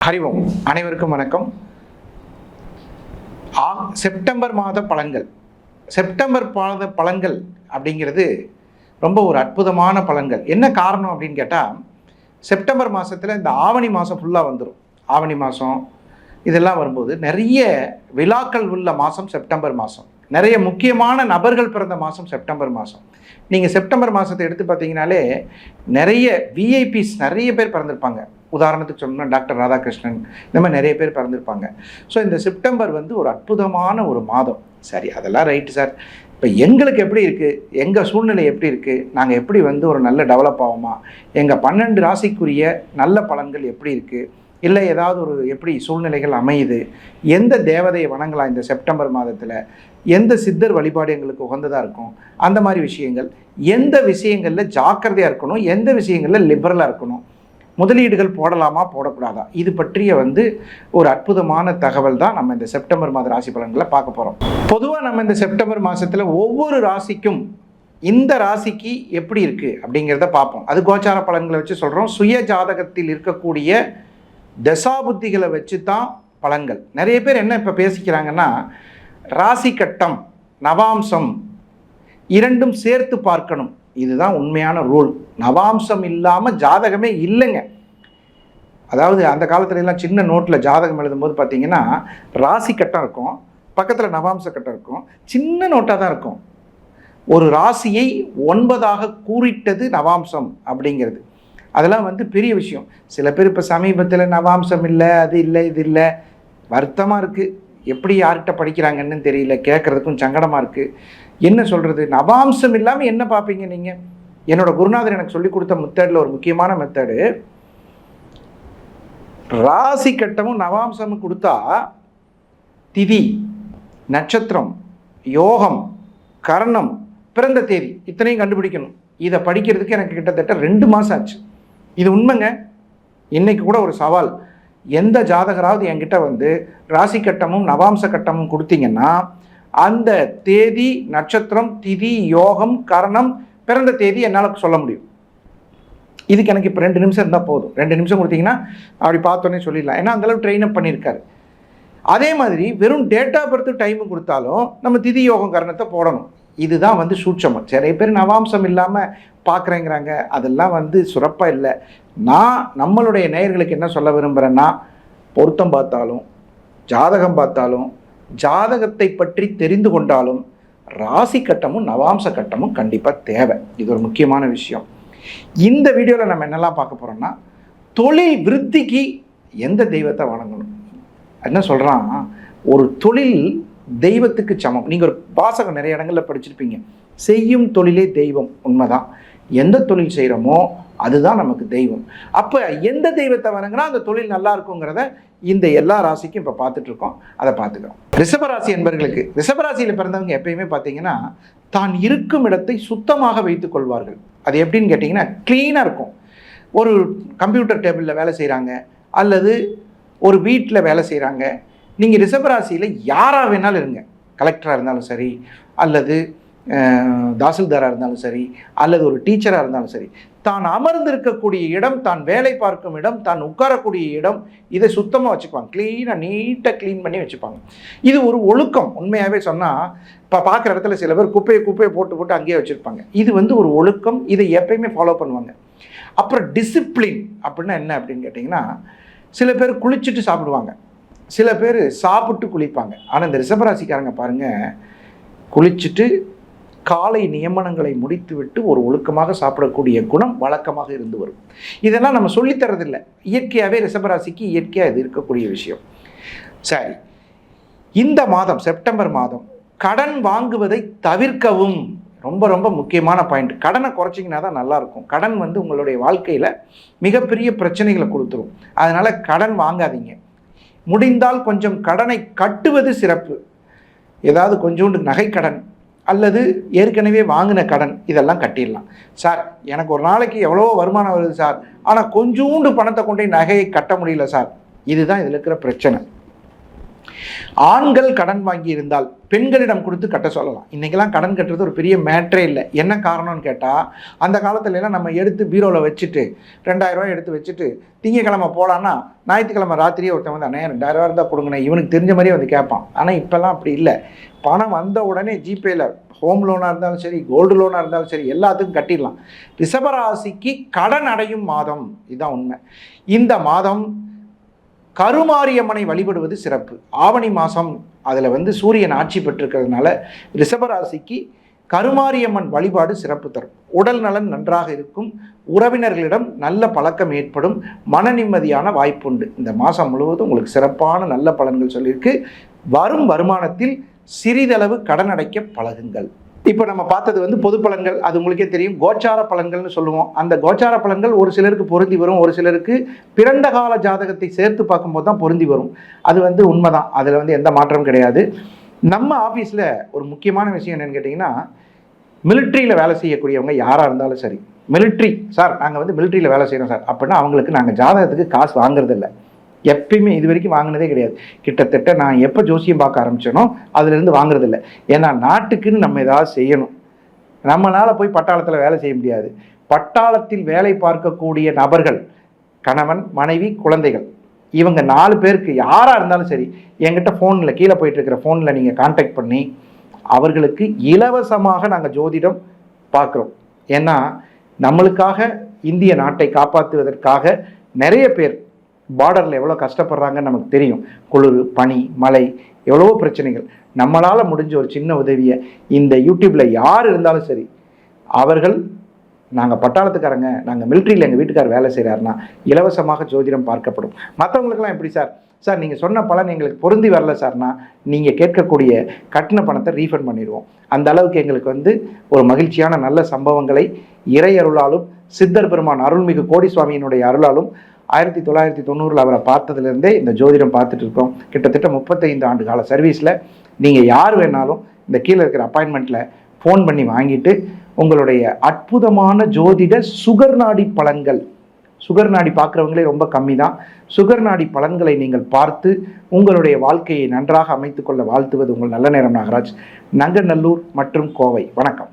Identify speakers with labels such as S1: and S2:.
S1: ஹரிவோம் அனைவருக்கும் வணக்கம். ஆ- செப்டம்பர் மாத பலன்கள் செப்டம்பர் மாத பலன்கள் அப்படிங்கிறது ரொம்ப ஒரு அற்புதமான பலன்கள் என்ன காரணம் அப்படின்னு கேட்டால் செப்டம்பர் மாதத்தில் இந்த ஆவணி மாதம் ஃபுல்லாக வந்துடும் ஆவணி மாதம் இதெல்லாம் வரும்போது நிறைய விழாக்கள் உள்ள மாதம் செப்டம்பர் மாதம் நிறைய முக்கியமான நபர்கள் பிறந்த மாதம் செப்டம்பர் மாதம் நீங்கள் செப்டம்பர் மாதத்தை எடுத்து பார்த்தீங்கனாலே நிறைய விஐபிஸ் நிறைய பேர் பிறந்திருப்பாங்க. உதாரணத்துக்கு சொன்னோம்னா டாக்டர் ராதாகிருஷ்ணன் இந்த மாதிரி நிறைய பேர் பிறந்திருப்பாங்க. ஸோ இந்த செப்டம்பர் வந்து ஒரு அற்புதமான ஒரு மாதம். சரி அதெல்லாம் ரைட்டு சார் இப்போ எங்களுக்கு எப்படி இருக்குது எங்கள் சூழ்நிலை எப்படி இருக்குது நாங்கள் எப்படி வந்து ஒரு நல்ல டெவலப் ஆகுமா? எங்கள் பன்னெண்டு ராசிக்குரிய நல்ல பலன்கள் எப்படி இருக்குது இல்லை ஏதாவது ஒரு எப்படி சூழ்நிலைகள் அமையுது? எந்த தேவதையை வணங்கலாம் இந்த செப்டம்பர் மாதத்தில்? எந்த சித்தர் வழிபாடு எங்களுக்கு உகந்ததாக இருக்கும்? அந்த மாதிரி விஷயங்கள். எந்த விஷயங்களில் ஜாக்கிரதையாக இருக்கணும்? எந்த விஷயங்களில் லிபரலாக இருக்கணும்? முதலீடுகள் போடலாமா போடக்கூடாதா? இது பற்றிய வந்து ஒரு அற்புதமான தகவல் தான் நம்ம இந்த செப்டம்பர் மாத ராசி பலன்களை பார்க்க போகிறோம் பொதுவாக நம்ம இந்த செப்டம்பர் மாதத்தில் ஒவ்வொரு ராசிக்கும் இந்த ராசிக்கு எப்படி இருக்குது அப்படிங்கிறத பார்ப்போம். அது கோச்சார பலன்களை வச்சு சொல்கிறோம் சுய ஜாதகத்தில் இருக்கக்கூடிய தசாபுத்திகளை வச்சு தான் பலன்கள். நிறைய பேர் என்ன இப்போ பேசிக்கிறாங்கன்னா ராசி கட்டம் நவாம்சம் இரண்டும் சேர்த்து பார்க்கணும். இதுதான் உண்மையான ரூல் நவாம்சம் இல்லாமல் ஜாதகமே இல்லைங்க. அதாவது அந்த காலத்துலலாம் சின்ன நோட்டில் ஜாதகம் எழுதும்போது பார்த்தீங்கன்னா ராசி கட்டம் இருக்கும் பக்கத்தில் நவாம்ச கட்டம் இருக்கும் சின்ன நோட்டாக தான் இருக்கும். ஒரு ராசியை ஒன்பதாக கூறிட்டது நவாம்சம் அப்படிங்கிறது. அதெல்லாம் வந்து பெரிய விஷயம். சில பேர் இப்போ சமீபத்தில் நவாம்சம் இல்லை அது இல்லை இது இல்லை. வருத்தமாக இருக்குது எப்படி யார்கிட்ட படிக்கிறாங்கன்னு தெரியல கேட்குறதுக்கும் சங்கடமாக இருக்குது என்ன சொல்கிறது நவாம்சம் இல்லாமல் என்ன பார்ப்பீங்க நீங்கள் என்னோடய குருநாதர் எனக்கு சொல்லிக் கொடுத்த மெத்தடில் ஒரு முக்கியமான மெத்தடு ராசி கட்டமும் நவாம்சமும் கொடுத்தா திதி நட்சத்திரம் யோகம் கரணம் பிறந்த தேதி இத்தனையும் கண்டுபிடிக்கணும். இதை படிக்கிறதுக்கு எனக்கு கிட்டத்தட்ட ரெண்டு மாதம் ஆச்சு. இது உண்மைங்க? இன்னைக்கு கூட ஒரு சவால். எந்த ஜாதகராவது என்கிட்ட வந்து ராசி கட்டமும் நவாம்ச கட்டமும் கொடுத்தீங்கன்னா அந்த தேதி நட்சத்திரம் திதி யோகம் கரணம் பிறந்த தேதி என்னால் சொல்ல முடியும். இதுக்கு எனக்கு இப்போ ரெண்டு நிமிஷம் இருந்தால் போதும். ரெண்டு நிமிஷம் கொடுத்தீங்கன்னா அப்படி பார்த்தோன்னே சொல்லிடலாம். ஏன்னா அந்தளவு ட்ரெயின் அப் பண்ணியிருக்காரு. அதே மாதிரி வெறும் டேட் ஆஃப் பர்த் டைமு கொடுத்தாலும் நம்ம திதி யோகம் கரணத்தை போடணும். இதுதான் வந்து சூட்சமம். நிறைய பேர் நவாம்சம் இல்லாமல் பார்க்குறேங்கிறாங்க அதெல்லாம் வந்து சுரப்பாக இல்லை. நான் நம்மளுடைய நேயர்களுக்கு என்ன சொல்ல விரும்புகிறேன்னா பொருத்தம் பார்த்தாலும் ஜாதகம் பார்த்தாலும் ஜாதகத்தை பற்றி தெரிந்து கொண்டாலும் ராசி கட்டமும் நவாம்ச கட்டமும் கண்டிப்பாக தேவை. இது ஒரு முக்கியமான விஷயம். இந்த வீடியோவில் நம்ம என்னெல்லாம் பார்க்க போகிறோம்னா தொழில் விருத்திக்கு எந்த தெய்வத்தை வணங்கணும்? என்ன சொல்கிறான் ஒரு தொழில் தெய்வத்துக்கு சமம். நீங்கள் ஒரு வாசகம் நிறைய இடங்களில் படிச்சிருப்பீங்க. செய்யும் தொழிலே தெய்வம். உண்மைதான். எந்த தொழில் செய்கிறோமோ அதுதான் நமக்கு தெய்வம். அப்போ எந்த தெய்வத்தை வணங்கினா அந்த தொழில் நல்லா இருக்குங்கிறத இந்த எல்லா ராசிக்கும் இப்போ பார்த்துட்டு இருக்கோம் அதை பார்த்துக்கிறோம் ரிஷபராசி என்பர்களுக்கு ரிஷபராசியில் பிறந்தவங்க எப்பயுமே பார்த்தீங்கன்னா தான் இருக்கும் இடத்தை சுத்தமாக வைத்துக் கொள்வார்கள். அது எப்படின்னு கேட்டிங்கன்னா க்ளீனாக இருக்கும். ஒரு கம்ப்யூட்டர் டேபிளில் வேலை செய்கிறாங்க அல்லது ஒரு வீட்டில் வேலை செய்கிறாங்க நீங்கள் ரிஷபராசியில் யாராக வேணாலும் இருங்க. கலெக்டராக இருந்தாலும் சரி அல்லது தாசில்தாராக இருந்தாலும் சரி அல்லது ஒரு டீச்சராக இருந்தாலும் சரி தான் அமர்ந்திருக்கக்கூடிய இடம் தான் வேலை பார்க்கும் இடம் தான் உட்காரக்கூடிய இடம் இதை சுத்தமாக வச்சுக்குவாங்க. க்ளீனாக நீட்டாக க்ளீன் பண்ணி வச்சுப்பாங்க. இது ஒரு ஒழுக்கம். உண்மையாகவே சொன்னால் இப்போ பார்க்குற இடத்துல சில பேர் குப்பையை குப்பையை போட்டு போட்டு அங்கேயே வச்சுருப்பாங்க. இது வந்து ஒரு ஒழுக்கம். இதை எப்பயுமே ஃபாலோ பண்ணுவாங்க. அப்புறம் டிசிப்ளின் அப்படின்னா என்ன அப்படின்னு கேட்டிங்கன்னா சில பேர் குளிச்சுட்டு சாப்பிடுவாங்க. சில பேர் சாப்பிட்டு குளிப்பாங்க. ஆனால் இந்த ரிஷபராசிக்காரங்க பாருங்கள் குளிச்சுட்டு காலை நியமனங்களை முடித்துவிட்டு ஒரு ஒழுக்கமாக சாப்பிடக்கூடிய குணம் வழக்கமாக இருந்து வரும். இதெல்லாம் நம்ம சொல்லித்தரதில்லை இயற்கையாகவே ரிஷபராசிக்கு இயற்கையாக இது இருக்கக்கூடிய விஷயம். சரி. இந்த மாதம் செப்டம்பர் மாதம் கடன் வாங்குவதை தவிர்க்கவும். ரொம்ப ரொம்ப முக்கியமான பாயிண்ட் கடனை குறைச்சிங்கன்னா தான் நல்லாயிருக்கும். கடன் வந்து உங்களுடைய வாழ்க்கையில் மிகப்பெரிய பிரச்சனைகளை கொடுத்துரும். அதனால் கடன் வாங்காதீங்க. முடிந்தால் கொஞ்சம் கடனை கட்டுவது சிறப்பு. ஏதாவது கொஞ்சோண்டு நகைக்கடன் அல்லது ஏற்கனவே வாங்கின கடன் இதெல்லாம் கட்டிடலாம். சார் எனக்கு ஒரு நாளைக்கு எவ்வளோ வருமானம் வருது சார். ஆனால் கொஞ்சோண்டு பணத்தை கொண்டு நகையை கட்ட முடியல சார். இதுதான் இதில் இருக்கிற பிரச்சனை. ஆண்கள் கடன் வாங்கி இருந்தால் பெண்களிடம் கொடுத்து கட்ட சொல்லலாம். இன்றைக்கெல்லாம் கடன் கட்டுறது ஒரு பெரிய மேட்ரே இல்லை. என்ன காரணம்னு கேட்டால் அந்த காலத்துலலாம் நம்ம எடுத்து பீரோவில் வச்சுட்டு ரெண்டாயிரரூவா எடுத்து வச்சுட்டு திங்கக்கிழமை போகலான்னா ஞாயிற்றுக்கிழமை ராத்திரியே ஒருத்தன் வந்து அண்ணே ரெண்டாயிரம் இருந்தால் கொடுங்கண்ணே. இவனுக்கு தெரிஞ்ச மாதிரியே வந்து கேட்பான். ஆனால் இப்போல்லாம் அப்படி இல்லை. பணம் வந்த உடனே ஜிபேயில் ஹோம் லோனாக இருந்தாலும் சரி கோல்டு லோனாக இருந்தாலும் சரி எல்லாத்துக்கும் கட்டிடலாம். ரிஷபராசிக்கு கடன் அடையும் மாதம். இதுதான் உண்மை. இந்த மாதம் கருமாரியம்மனை வழிபடுவது சிறப்பு. ஆவணி மாதம் அதில் வந்து சூரியன் ஆட்சி பெற்றிருக்கிறதுனால ரிஷபராசிக்கு கருமாரியம்மன் வழிபாடு சிறப்பு தரும். உடல் நலன் நன்றாக இருக்கும். உறவினர்களிடம் நல்ல பழக்கம் ஏற்படும். மன நிம்மதியான வாய்ப்புண்டு இந்த மாதம் முழுவதும் உங்களுக்கு சிறப்பான நல்ல பலன்கள் சொல்லியிருக்கு. வரும் வருமானத்தில் சிறிதளவு கடன் அடைக்க பழகுங்கள். இப்போ நம்ம பார்த்தது வந்து பொது பலன்கள். அது உங்களுக்கே தெரியும். கோச்சார பலன்கள்னு சொல்லுவோம். அந்த கோச்சார பலன்கள் ஒரு சிலருக்கு பொருந்தி வரும். ஒரு சிலருக்கு பிறந்த கால ஜாதகத்தை சேர்த்து பார்க்கும்போது தான் பொருந்தி வரும். அது வந்து உண்மைதான். அதில் வந்து எந்த மாற்றமும் கிடையாது. நம்ம ஆஃபீஸில் ஒரு முக்கியமான விஷயம் என்னென்னு கேட்டிங்கன்னா மிலிட்ரியில் வேலை செய்யக்கூடியவங்க யாராக இருந்தாலும் சரி. மிலிட்ரி சார் நாங்கள் வந்து மிலிட்ரியில் வேலை செய்கிறோம் சார் அப்படின்னா அவங்களுக்கு நாங்கள் ஜாதகத்துக்கு காசு வாங்குறதில்ல. எப்பயுமே இது வரைக்கும் வாங்கினதே கிடையாது. கிட்டத்தட்ட நான் எப்போ ஜோசியம் பார்க்க ஆரம்பிச்சேனோ அதுலேருந்து வாங்குறதில்ல. ஏன்னா நாட்டுக்குன்னு நம்ம ஏதாவது செய்யணும். நம்மளால் போய் பட்டாளத்தில் வேலை செய்ய முடியாது. பட்டாளத்தில் வேலை பார்க்கக்கூடிய நபர்கள் கணவன் மனைவி குழந்தைகள் இவங்க நாலு பேருக்கு யாராக இருந்தாலும் சரி என்கிட்ட ஃபோனில் கீழே போயிட்டுருக்கிற ஃபோனில் நீங்கள் காண்டாக்ட் பண்ணி அவர்களுக்கு இலவசமாக நாங்கள் ஜோதிடம் பார்க்குறோம். ஏன்னா நம்மளுக்காக இந்திய நாட்டை காப்பாற்றுவதற்காக நிறைய பேர் பார்டரில் எவ்வளோ கஷ்டப்படுறாங்கன்னு நமக்கு தெரியும். குளிர் பனி மழை எவ்வளவோ பிரச்சனைகள். நம்மளால் முடிஞ்ச ஒரு சின்ன உதவியை இந்த யூடியூப்பில் யார் இருந்தாலும் சரி அவர்கள் நாங்கள் பட்டாளத்துக்காரங்க நாங்கள் மிலிட்ரியில் எங்கள் வீட்டுக்கார் வேலை செய்கிறாருன்னா இலவசமாக ஜோதிடம் பார்க்கப்படும். மற்றவங்களுக்கெல்லாம் எப்படி சார்? சார் நீங்கள் சொன்ன பலன் எங்களுக்கு பொருந்தி வரல சார்னா நீங்கள் கேட்கக்கூடிய கட்டின பணத்தை ரீஃபண்ட் பண்ணிடுவோம். அந்த அளவுக்கு எங்களுக்கு வந்து ஒரு மகிழ்ச்சியான நல்ல சம்பவங்களை இறை அருளாலும் சித்தர் பெருமான் அருள்மிகு கோடி சுவாமியினுடைய அருளாலும் ஆயிரத்தி தொள்ளாயிரத்தி தொண்ணூறில் அவரை பார்த்ததுலேருந்தே இந்த ஜோதிடம் பார்த்துட்டு இருக்கோம். கிட்டத்தட்ட முப்பத்தைந்து ஆண்டு கால சர்வீஸில் நீங்கள் யார் வேணாலும் இந்த கீழே இருக்கிற அப்பாயின்மெண்ட்டில் ஃபோன் பண்ணி வாங்கிட்டு உங்களுடைய அற்புதமான ஜோதிட சுகர் நாடி பலன்கள் சுகர் நாடி பார்க்குறவங்களே ரொம்ப கம்மி தான் சுகர் நாடி பலன்களை நீங்கள் பார்த்து உங்களுடைய வாழ்க்கையை நன்றாக அமைத்துக்கொள்ள வாழ்த்துவது உங்கள் நல்ல நேரம் நாகராஜ். நங்கநல்லூர் மற்றும் கோவை. வணக்கம்.